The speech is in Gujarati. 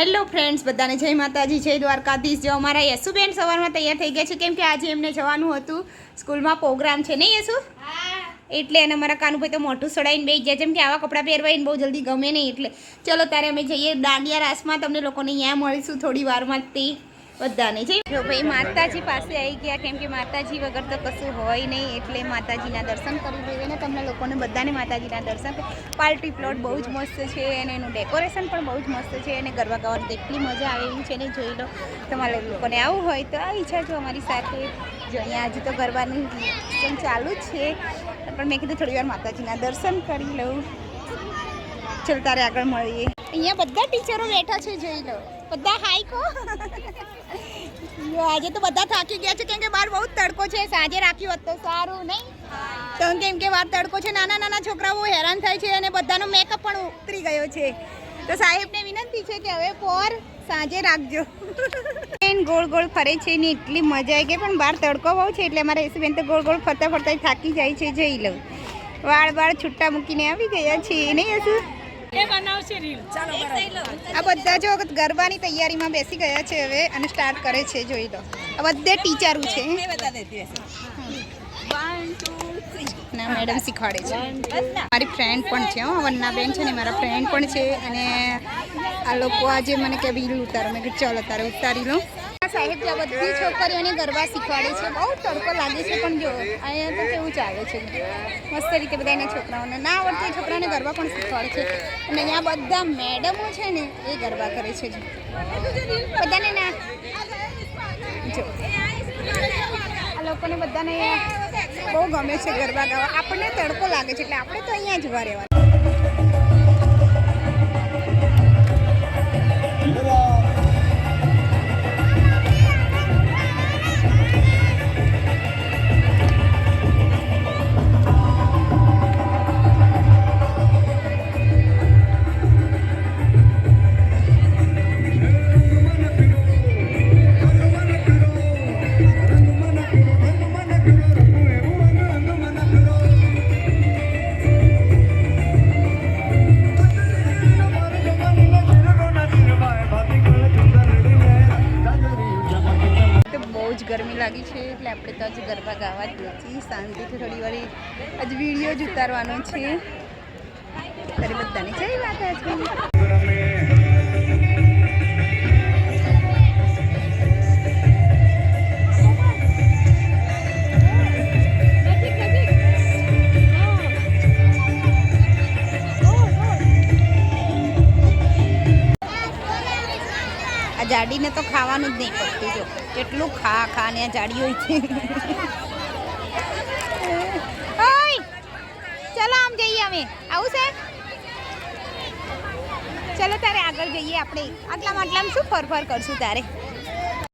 હેલો ફ્રેન્ડ્સ બધાને જય માતાજી જય દ્વારકાધીશ. જો અમારા યશુબેન સવારમાં તૈયાર થઈ ગયા છે. કેમ કે આજે એમને જવાનું હતું. સ્કૂલમાં પ્રોગ્રામ છે નહીં યશુ એટલે અને અમારા કાનુભાઈ તો મોઢું સડાઈને બેસી ગયા. જેમ કે આવા કપડાં પહેરવાઈને બહુ જલ્દી ગમે નહીં. એટલે ચલો ત્યારે અમે જઈએ દાંડિયા રાસમાં. તમને લોકોને અહીંયા મળીશું થોડી વારમાં જ તે. બધાને. જઈ જો ભાઈ માતાજી પાસે આવી ગયા, કેમ કે માતાજી વગર તો કશું હોય નહીં, એટલે માતાજીના દર્શન કરી જોઈએ ને તમને લોકોને બધાને માતાજીના દર્શન પાર્ટી પ્લોટ બહુ જ મસ્ત છે અને એનું ડેકોરેશન પણ બહુ જ મસ્ત છે અને ગરબા ગાવાની એટલી મજા આવે એવી છે ને, જોઈ લો. તમારે લોકોને આવું હોય તો આવી જાજો અમારી સાથે. જો અહીંયા હજુ તો ગરબાની સિસ્ટમ ચાલુ જ છે. પણ મેં કીધું થોડી વાર માતાજીના દર્શન કરી લઉં. ચલ તારે આગળ મળીએ. અહીંયા બધા ટીચરો બેઠા છે, જોઈ લો. બધા હાઈ કો યો, આજે તો બધા થાકી ગયા છે કેમ કે બહાર બહુ તડકો છે સાંજે રાખ્યું હોત તો સારું નહીં? તો કેમ કે બહાર તડકો છે નાના નાના છોકરાઓ હેરાન થાય છે અને બધાનો મેકઅપ પણ ઉતરી ગયો છે. તો સાહેબને વિનંતી છે કે હવે પોર સાંજે રાખજો. બેન ગોળ ગોળ ફરે છે ને એટલી મજા આવી ગઈ પણ બહાર તડકો બહુ છે એટલે અમારા બેન તો ગોળ ગોળ ફરતા ફરતા થાકી જાય છે જઈ લઉં. વાળ વાળ છૂટા મૂકીને આવી ગયા છે નહીં યશુ આ બધા જો ગરબાની તૈયારીમાં બેસી ગયા છે હવે અને સ્ટાર્ટ કરે છે જોઈ લો. બધે ટીચરો છે. ના મેડમ શીખવાડે છે. મારી ફ્રેન્ડ પણ છે હો વન્નાબેન છે ને મારા ફ્રેન્ડ પણ છે અને આ લોકો આજે મને કે રીલ ઉતારો મેં ચાલો તારે ઉતારી લો. આ સાહેબ આ બધી છોકરીઓને ગરબા શીખવાડે છે. બહુ તડકો લાગે છે પણ જો, અહીંયા તો કેવું ચાલે છે. મસ્ત રીતે બધા એના છોકરાઓને, ના આવડતા છોકરાઓને ગરબા પણ શીખવાડે છે. અને અહીંયા બધા મેડમો છે ને, એ ગરબા કરે છે બધાને ના. જો. આ લોકોને બધાને બહુ ગમે છે ગરબા ગાવા. આપણને તડકો લાગે છે, એટલે આપણે તો અહીંયા જ ઊભા રહેવાનું. ગરમી લાગી છે એટલે આપણે તો આજે ગરબા ગાવા જ નથી. શાંતિથી થોડી વાર આજ વીડિયો જ ઉતારવાનો છે. ત્યારે બધાને જય માતાજી. જાડીને તો ખાવાનું જ નહીં પડતું, જો. કેટલું ખા ખા ને આ જાડી હોય છે. ચલો આમ જઈએ અમે. આવું છે? ચલો તારે આગળ જઈએ આપણે. આટલામાં આટલામાં શું ફરફર ફર કરશું તારે?